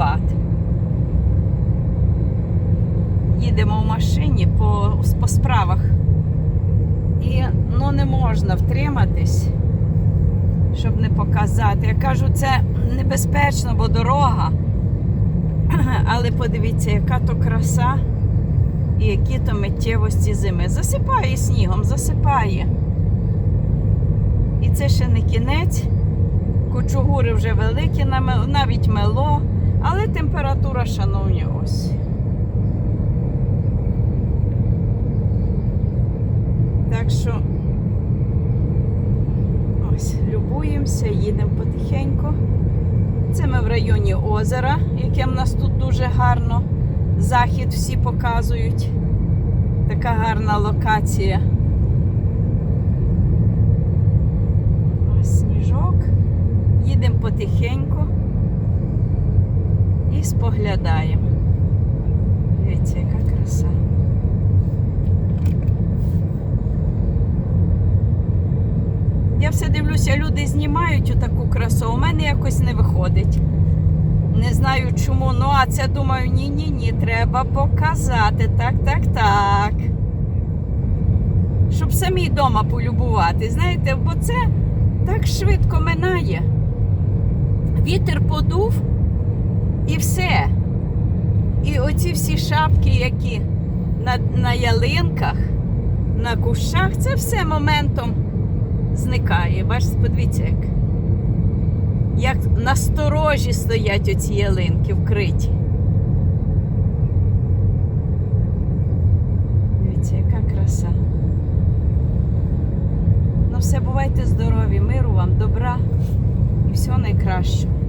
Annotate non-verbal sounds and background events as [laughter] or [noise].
Карпат. Їдемо в машині по по справах. І ну, не можна втриматись, щоб не показати. Я кажу, це небезпечно, бо дорога. [clears throat] Але подивіться, яка то краса і які то миттєвості зими. Засипає снігом, засипає. І це ще не кінець. Кучугури вже великі, навіть мело але температура, шановні, ось. Так що ось, любуємося, їдемо потихеньку. Це ми в районі озера, яке в нас тут дуже гарно. Захід всі показують. Така гарна локація. Ось сніжок. Їдемо потихеньку і споглядаємо. Дивіться, яка краса. Я все дивлюся, люди знімають отаку красу, у мене якось не виходить. Не знаю чому, ну а це думаю, ні-ні ні, треба показати. Так, так, так. Щоб самі вдома полюбувати. Знаєте, бо це так швидко минає. Вітер подув все. І оці всі шапки, які на, на ялинках, на кущах, це все моментом зникає. Бачите, подивіться, як. Як насторожі стоять оці ялинки вкриті. Дивіться, яка краса. Ну все, бувайте здорові, миру вам, добра і всього найкращого.